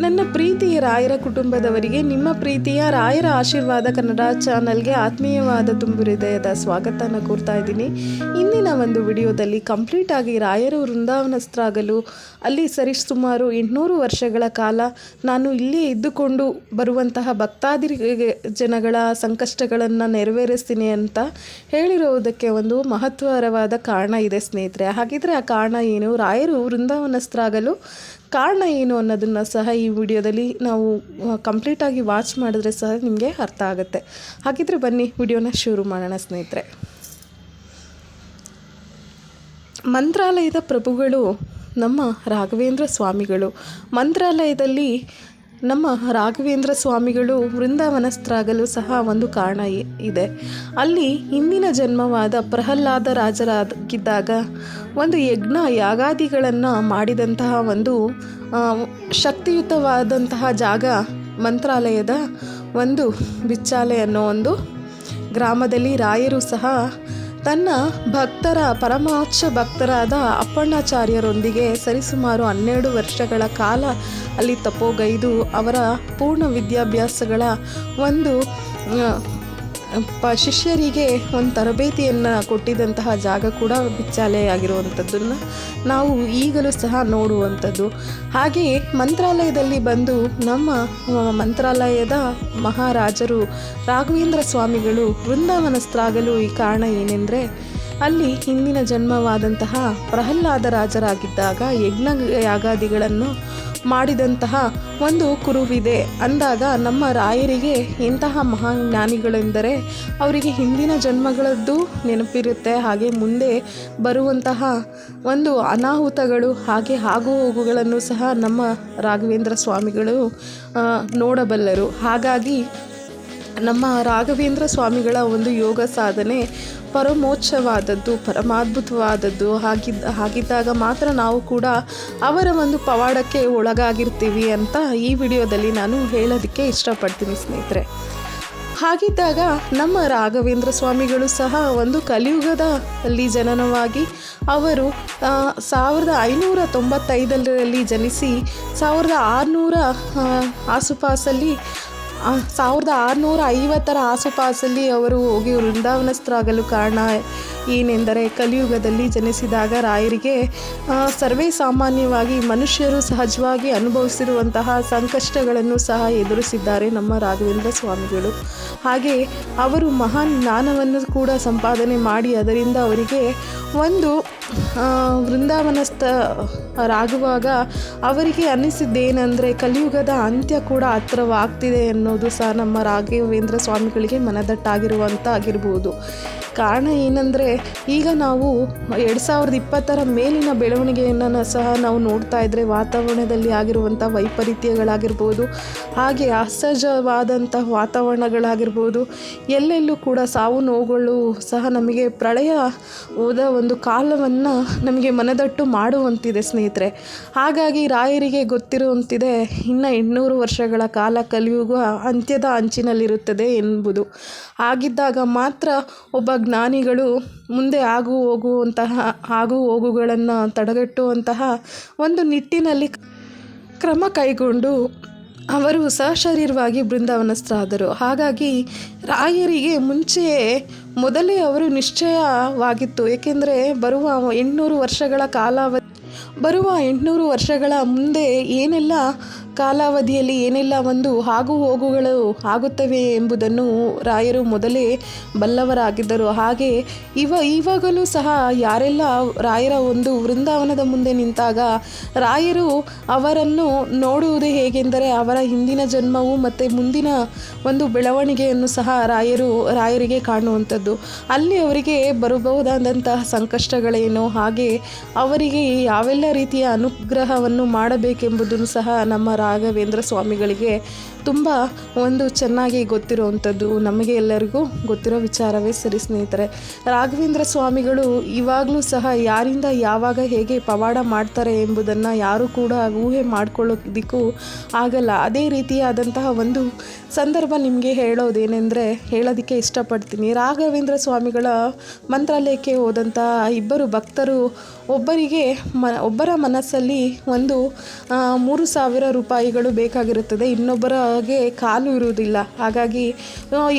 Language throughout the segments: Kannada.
ನನ್ನ ಪ್ರೀತಿಯ ರಾಯರ ಕುಟುಂಬದವರಿಗೆ, ನಿಮ್ಮ ಪ್ರೀತಿಯ ರಾಯರ ಆಶೀರ್ವಾದ ಕನ್ನಡ ಚಾನಲ್ಗೆ ಆತ್ಮೀಯವಾದ ತುಂಬು ಹೃದಯದ ಸ್ವಾಗತನ ಕೋರ್ತಾ ಇದ್ದೀನಿ. ಇಂದಿನ ಒಂದು ವಿಡಿಯೋದಲ್ಲಿ ಕಂಪ್ಲೀಟ್ ಆಗಿ ರಾಯರು ವೃಂದಾವನಸ್ಥರಾಗಲು ಅಲ್ಲಿ ಸರಿಸುಮಾರು ಎಂಟುನೂರು ವರ್ಷಗಳ ಕಾಲ ನಾನು ಇಲ್ಲೇ ಇದ್ದುಕೊಂಡು ಬರುವಂತಹ ಭಕ್ತಾದಿ ಜನಗಳ ಸಂಕಷ್ಟಗಳನ್ನು ನೆರವೇರಿಸ್ತೀನಿ ಅಂತ ಹೇಳಿರುವುದಕ್ಕೆ ಒಂದು ಮಹತ್ವರವಾದ ಕಾರಣ ಇದೆ ಸ್ನೇಹಿತರೆ. ಹಾಗಿದ್ರೆ ಆ ಕಾರಣ ಏನು? ರಾಯರು ವೃಂದಾವನಸ್ಥರಾಗಲು ಕಾರಣ ಏನು ಅನ್ನೋದನ್ನು ಸಹ ಈ ವಿಡಿಯೋದಲ್ಲಿ ನಾವು ಕಂಪ್ಲೀಟಾಗಿ ವಾಚ್ ಮಾಡಿದ್ರೆ ಸಹ ನಿಮಗೆ ಅರ್ಥ ಆಗುತ್ತೆ. ಹಾಗಿದ್ರೆ ಬನ್ನಿ, ವಿಡಿಯೋನ ಶುರು ಮಾಡೋಣ ಸ್ನೇಹಿತರೆ. ಮಂತ್ರಾಲಯದ ಪ್ರಭುಗಳು ನಮ್ಮ ರಾಘವೇಂದ್ರ ಸ್ವಾಮಿಗಳು. ಮಂತ್ರಾಲಯದಲ್ಲಿ ನಮ್ಮ ರಾಘವೇಂದ್ರ ಸ್ವಾಮಿಗಳು ವೃಂದಾವನಸ್ಥರಾಗಲು ಸಹ ಒಂದು ಕಾರಣ ಇದೆ. ಅಲ್ಲಿ ಹಿಂದಿನ ಜನ್ಮವಾದ ಪ್ರಹ್ಲಾದ ರಾಜರಾಗಿದ್ದಾಗ ಒಂದು ಯಜ್ಞ ಯಾಗಾದಿಗಳನ್ನು ಮಾಡಿದಂತಹ ಒಂದು ಶಕ್ತಿಯುತವಾದಂತಹ ಜಾಗ ಮಂತ್ರಾಲಯದ ಒಂದು ಬಿಚ್ಚಾಲೆ ಅನ್ನೋ ಒಂದು ಗ್ರಾಮದಲ್ಲಿ ರಾಯರು ಸಹ ತನ್ನ ಭಕ್ತರ ಪರಮೋಚ್ಚ ಭಕ್ತರಾದ ಅಪ್ಪಣ್ಣಾಚಾರ್ಯರೊಂದಿಗೆ ಸರಿಸುಮಾರು ಹನ್ನೆರಡು ವರ್ಷಗಳ ಕಾಲ ಅಲ್ಲಿ ತಪೋಗೈದು ಅವರ ಪೂರ್ಣ ವಿದ್ಯಾಭ್ಯಾಸಗಳ ಒಂದು ಪ, ಶಿಷ್ಯರಿಗೆ ಒಂದು ತರಬೇತಿಯನ್ನು ಕೊಟ್ಟಿದ್ದಂತಹ ಜಾಗ ಕೂಡ ಬಿಚ್ಚಾಲೆಯಾಗಿರುವಂಥದ್ದನ್ನು ನಾವು ಈಗಲೂ ಸಹ ನೋಡುವಂಥದ್ದು ಹಾಗೆಯೇ ಮಂತ್ರಾಲಯದಲ್ಲಿ ಬಂದು ನಮ್ಮ ಮಂತ್ರಾಲಯದ ಮಹಾರಾಜರು ರಾಘವೇಂದ್ರ ಸ್ವಾಮಿಗಳು ವೃಂದಾವನಸ್ಥರಾಗಲು ಈ ಕಾರಣ ಏನೆಂದರೆ ಅಲ್ಲಿ ಹಿಂದಿನ ಜನ್ಮವಾದಂತಹ ಪ್ರಹ್ಲಾದ ರಾಜರಾಗಿದ್ದಾಗ ಯಜ್ಞ ಯಾಗಾದಿಗಳನ್ನು ಮಾಡಿದಂತಹ ಒಂದು ಕುರುವಿದೆ. ಅಂದಾಗ ನಮ್ಮ ರಾಯರಿಗೆ ಎಂತಹ ಮಹಾನ್ ಜ್ಞಾನಿಗಳೆಂದರೆ ಅವರಿಗೆ ಹಿಂದಿನ ಜನ್ಮಗಳದ್ದು ನೆನಪಿರುತ್ತೆ. ಹಾಗೆ ಮುಂದೆ ಬರುವಂತಹ ಒಂದು ಅನಾಹುತಗಳು, ಹಾಗೆ ಆಗು ಹೋಗುಗಳನ್ನು ಸಹ ನಮ್ಮ ರಾಘವೇಂದ್ರ ಸ್ವಾಮಿಗಳು ನೋಡಬಲ್ಲರು. ಹಾಗಾಗಿ ನಮ್ಮ ರಾಘವೇಂದ್ರ ಸ್ವಾಮಿಗಳ ಒಂದು ಯೋಗ ಸಾಧನೆ ಪರಮೋಚ್ಛವಾದದ್ದು, ಪರಮಾದ್ಭುತವಾದದ್ದು. ಹಾಗಿದ್ದ ಹಾಗಿದ್ದಾಗ ಮಾತ್ರ ನಾವು ಕೂಡ ಅವರ ಒಂದು ಪವಾಡಕ್ಕೆ ಒಳಗಾಗಿರ್ತೀವಿ ಅಂತ ಈ ವಿಡಿಯೋದಲ್ಲಿ ನಾನು ಹೇಳೋದಕ್ಕೆ ಇಷ್ಟಪಡ್ತೀನಿ ಸ್ನೇಹಿತರೆ. ಹಾಗಿದ್ದಾಗ ನಮ್ಮ ರಾಘವೇಂದ್ರ ಸ್ವಾಮಿಗಳು ಸಹ ಒಂದು ಕಲಿಯುಗದಲ್ಲಿ ಜನನವಾಗಿ ಅವರು ಸಾವಿರದ ಐನೂರ ತೊಂಬತ್ತೈದರಲ್ಲಿ ಜನಿಸಿ ಸಾವಿರದ ಆರುನೂರ ಆಸುಪಾಸಲ್ಲಿ ಸಾವಿರದ ಆರುನೂರ ಐವತ್ತರ ಆಸುಪಾಸಲ್ಲಿ ಅವರು ಹೋಗಿ ವೃಂದಾವನಸ್ಥರಾಗಲು ಕಾರಣ ಏನೆಂದರೆ ಕಲಿಯುಗದಲ್ಲಿ ಜನಿಸಿದಾಗ ರಾಯರಿಗೆ ಸರ್ವೇ ಸಾಮಾನ್ಯವಾಗಿ ಮನುಷ್ಯರು ಸಹಜವಾಗಿ ಅನುಭವಿಸಿರುವಂತಹ ಸಂಕಷ್ಟಗಳನ್ನು ಸಹ ಎದುರಿಸಿದ್ದಾರೆ ನಮ್ಮ ರಾಘವೇಂದ್ರ ಸ್ವಾಮಿಗಳು. ಹಾಗೆ ಅವರು ಮಹಾನ್ ಜ್ಞಾನವನ್ನು ಕೂಡ ಸಂಪಾದನೆ ಮಾಡಿ ಅದರಿಂದ ಅವರಿಗೆ ಒಂದು ವೃಂದಾವನ ವೃಂದಾವನಸ್ಥ ರಾಗುವಾಗ ಅವರಿಗೆ ಅನ್ನಿಸಿದ್ದೇನೆಂದರೆ ಕಲಿಯುಗದ ಅಂತ್ಯ ಕೂಡ ಹತ್ರವಾಗ್ತಿದೆ ಅನ್ನೋದು ಸಹ ನಮ್ಮ ರಾಘವೇಂದ್ರ ಸ್ವಾಮಿಗಳಿಗೆ ಮನದಟ್ಟಾಗಿರುವಂಥ ಆಗಿರ್ಬೋದು. ಕಾರಣ ಏನಂದರೆ ಈಗ ನಾವು ಎರಡು ಸಾವಿರದ ಇಪ್ಪತ್ತರ ಮೇಲಿನ ಬೆಳವಣಿಗೆಯನ್ನು ಸಹ ನಾವು ನೋಡ್ತಾ ಇದ್ದರೆ ವಾತಾವರಣದಲ್ಲಿ ಆಗಿರುವಂಥ ವೈಪರೀತ್ಯಗಳಾಗಿರ್ಬೋದು, ಹಾಗೆ ಅಸಹಜವಾದಂಥ ವಾತಾವರಣಗಳಾಗಿರ್ಬೋದು, ಎಲ್ಲೆಲ್ಲೂ ಕೂಡ ಸಾವು ನೋವುಗಳು ಸಹ ನಮಗೆ ಪ್ರಳಯ ಹೋದ ಒಂದು ಕಾಲವನ್ನು ನಮಗೆ ಮನದಟ್ಟು ಮಾಡುವಂತಿದೆ ಸ್ನೇಹಿತರೆ. ಹಾಗಾಗಿ ರಾಯರಿಗೆ ಗೊತ್ತಿರುವಂತಿದೆ, ಇನ್ನು ಎಂಟುನೂರು ವರ್ಷಗಳ ಕಾಲ ಕಲಿಯುಗ ಅಂತ್ಯದ ಅಂಚಿನಲ್ಲಿರುತ್ತದೆ ಎಂಬುದು. ಆಗಿದ್ದಾಗ ಮಾತ್ರ ಒಬ್ಬ ಜ್ಞಾನಿಗಳು ಮುಂದೆ ಆಗು ಹೋಗುವಂತಹ, ಆಗು ಹೋಗುಗಳನ್ನು ತಡೆಗಟ್ಟುವಂತಹ ಒಂದು ನಿಟ್ಟಿನಲ್ಲಿ ಕ್ರಮ ಕೈಗೊಂಡು ಅವರು ಸಶರೀರವಾಗಿ ಬೃಂದಾವನಸ್ಥರಾದರು. ಹಾಗಾಗಿ ರಾಯರಿಗೆ ಮುಂಚೆಯೇ ಮೊದಲೇ ಅವರು ನಿಶ್ಚಯವಾಗಿತ್ತು. ಏಕೆಂದರೆ ಬರುವ ಎಂಟುನೂರು ವರ್ಷಗಳ ಕಾಲಾವಧಿ ಬರುವ ಎಂಟುನೂರು ವರ್ಷಗಳ ಮುಂದೆ ಏನೆಲ್ಲ ಕಾಲಾವಧಿಯಲ್ಲಿ ಏನೆಲ್ಲ ಒಂದು ಹಾಗು ಹೋಗುಗಳು ಆಗುತ್ತವೆ ಎಂಬುದನ್ನು ರಾಯರು ಮೊದಲೇ ಬಲ್ಲವರಾಗಿದ್ದರು. ಹಾಗೆ ಇವ ಇವಾಗಲೂ ಸಹ ಯಾರೆಲ್ಲ ರಾಯರ ಒಂದು ವೃಂದಾವನದ ಮುಂದೆ ನಿಂತಾಗ ರಾಯರು ಅವರನ್ನು ನೋಡುವುದು ಹೇಗೆಂದರೆ ಅವರ ಹಿಂದಿನ ಜನ್ಮವು ಮತ್ತು ಮುಂದಿನ ಒಂದು ಬೆಳವಣಿಗೆಯನ್ನು ಸಹ ರಾಯರು, ರಾಯರಿಗೆ ಕಾಣುವಂಥದ್ದು. ಅಲ್ಲಿ ಅವರಿಗೆ ಬರಬಹುದಾದಂತಹ ಸಂಕಷ್ಟಗಳೇನು, ಹಾಗೆ ಅವರಿಗೆ ಯಾವೆಲ್ಲ ರೀತಿಯ ಅನುಗ್ರಹವನ್ನು ಮಾಡಬೇಕೆಂಬುದನ್ನು ಸಹ ನಮ್ಮ ರಾಘವೇಂದ್ರ ಸ್ವಾಮಿಗಳಿಗೆ ತುಂಬ ಒಂದು ಚೆನ್ನಾಗಿ ಗೊತ್ತಿರುವಂಥದ್ದು, ನಮಗೆ ಎಲ್ಲರಿಗೂ ಗೊತ್ತಿರೋ ವಿಚಾರವೇ ಸರಿ ಸ್ನೇಹಿತರೆ. ರಾಘವೇಂದ್ರ ಸ್ವಾಮಿಗಳು ಇವಾಗಲೂ ಸಹ ಯಾರಿಂದ ಯಾವಾಗ ಹೇಗೆ ಪವಾಡ ಮಾಡ್ತಾರೆ ಎಂಬುದನ್ನು ಯಾರೂ ಕೂಡ ಊಹೆ ಮಾಡ್ಕೊಳ್ಳೋದಕ್ಕೂ ಆಗಲ್ಲ. ಅದೇ ರೀತಿಯಾದಂತಹ ಒಂದು ಸಂದರ್ಭ ನಿಮಗೆ ಹೇಳೋದೇನೆಂದರೆ, ಹೇಳೋದಕ್ಕೆ ಇಷ್ಟಪಡ್ತೀನಿ. ರಾಘವೇಂದ್ರ ಸ್ವಾಮಿಗಳ ಮಂತ್ರಾಲಯಕ್ಕೆ ಹೋದಂಥ ಇಬ್ಬರು ಭಕ್ತರು ಒಬ್ಬರಿಗೆ ಮ, ಒಬ್ಬರ ಮನಸ್ಸಲ್ಲಿ ಒಂದು ಮೂರು ಸಾವಿರ ರೂಪಾಯಿಗಳು ಬೇಕಾಗಿರುತ್ತದೆ. ಇನ್ನೊಬ್ಬರಿಗೆ ಕಾಲು ಇರುವುದಿಲ್ಲ. ಹಾಗಾಗಿ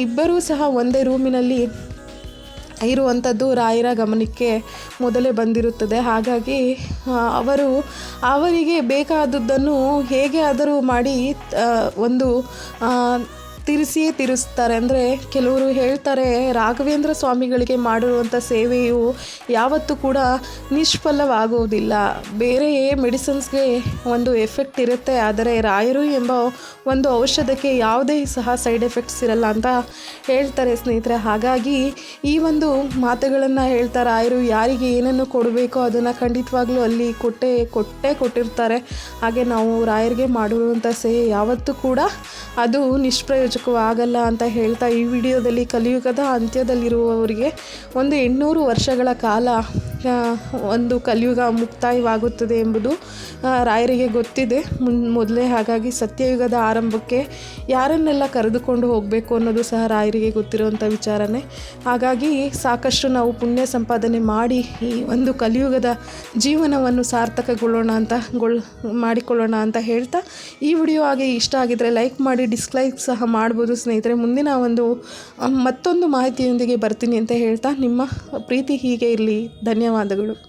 ಇಬ್ಬರೂ ಸಹ ಒಂದೇ ರೂಮಿನಲ್ಲಿ ಇರುವಂಥದ್ದು ರಾಯರ ಗಮನಕ್ಕೆ ಮೊದಲೇ ಬಂದಿರುತ್ತದೆ. ಹಾಗಾಗಿ ಅವರು, ಅವರಿಗೆ ಬೇಕಾದದ್ದನ್ನು ಹೇಗೆ ಆದರೂ ಮಾಡಿ ಒಂದು ತಿರ್ಸಿಯೇ ತಿರುಸ್ತಾರೆ. ಅಂದರೆ ಕೆಲವರು ಹೇಳ್ತಾರೆ, ರಾಘವೇಂದ್ರ ಸ್ವಾಮಿಗಳಿಗೆ ಮಾಡಿರುವಂಥ ಸೇವೆಯು ಯಾವತ್ತೂ ಕೂಡ ನಿಷ್ಫಲವಾಗುವುದಿಲ್ಲ. ಬೇರೆ ಮೆಡಿಸಿನ್ಸ್ಗೆ ಒಂದು ಎಫೆಕ್ಟ್ ಇರುತ್ತೆ, ಆದರೆ ರಾಯರು ಎಂಬ ಒಂದು ಔಷಧಕ್ಕೆ ಯಾವುದೇ ಸಹ ಸೈಡ್ ಎಫೆಕ್ಟ್ಸ್ ಇರಲ್ಲ ಅಂತ ಹೇಳ್ತಾರೆ ಸ್ನೇಹಿತರೆ. ಹಾಗಾಗಿ ಈ ಒಂದು ಮಾತುಗಳನ್ನು ಹೇಳ್ತಾ ರಾಯರು ಯಾರಿಗೆ ಏನನ್ನು ಕೊಡಬೇಕೋ ಅದನ್ನು ಖಂಡಿತವಾಗ್ಲೂ ಅಲ್ಲಿ ಕೊಟ್ಟೆ, ಕೊಟ್ಟೇ ಕೊಟ್ಟಿರ್ತಾರೆ. ಹಾಗೆ ನಾವು ರಾಯರಿಗೆ ಮಾಡಿರುವಂಥ ಸೇವೆ ಯಾವತ್ತೂ ಕೂಡ ಅದು ಆಗಲ್ಲ ಅಂತ ಹೇಳ್ತಾ ಈ ವಿಡಿಯೋದಲ್ಲಿ ಕಲಿಯುಗದ ಅಂತ್ಯದಲ್ಲಿರುವವರಿಗೆ ಒಂದು ಎಂಟುನೂರು ವರ್ಷಗಳ ಕಾಲ ಒಂದು ಕಲಿಯುಗ ಮುಕ್ತಾಯವಾಗುತ್ತದೆ ಎಂಬುದು ರಾಯರಿಗೆ ಗೊತ್ತಿದೆ. ಮುನ್, ಮೊದಲೇ ಹಾಗಾಗಿ ಸತ್ಯಯುಗದ ಆರಂಭಕ್ಕೆ ಯಾರನ್ನೆಲ್ಲ ಕರೆದುಕೊಂಡು ಹೋಗಬೇಕು ಅನ್ನೋದು ಸಹ ರಾಯರಿಗೆ ಗೊತ್ತಿರುವಂಥ ವಿಚಾರನೇ. ಹಾಗಾಗಿ ಸಾಕಷ್ಟು ನಾವು ಪುಣ್ಯ ಸಂಪಾದನೆ ಮಾಡಿ ಈ ಒಂದು ಕಲಿಯುಗದ ಜೀವನವನ್ನು ಸಾರ್ಥಕಗೊಳ್ಳೋಣ ಅಂತ ಗೊಳ್, ಮಾಡಿಕೊಳ್ಳೋಣ ಅಂತ ಹೇಳ್ತಾ, ಈ ವಿಡಿಯೋ ಹಾಗೆ ಇಷ್ಟ ಆಗಿದರೆ ಲೈಕ್ ಮಾಡಿ, ಡಿಸ್ಲೈಕ್ ಸಹ ಮಾಡ್ಬೋದು ಸ್ನೇಹಿತರೆ. ಮುಂದಿನ ಒಂದು ಮತ್ತೊಂದು ಮಾಹಿತಿಯೊಂದಿಗೆ ಬರ್ತೀನಿ ಅಂತ ಹೇಳ್ತಾ, ನಿಮ್ಮ ಪ್ರೀತಿ ಹೀಗೆ ಇರಲಿ. ಧನ್ಯವಾದಗಳು.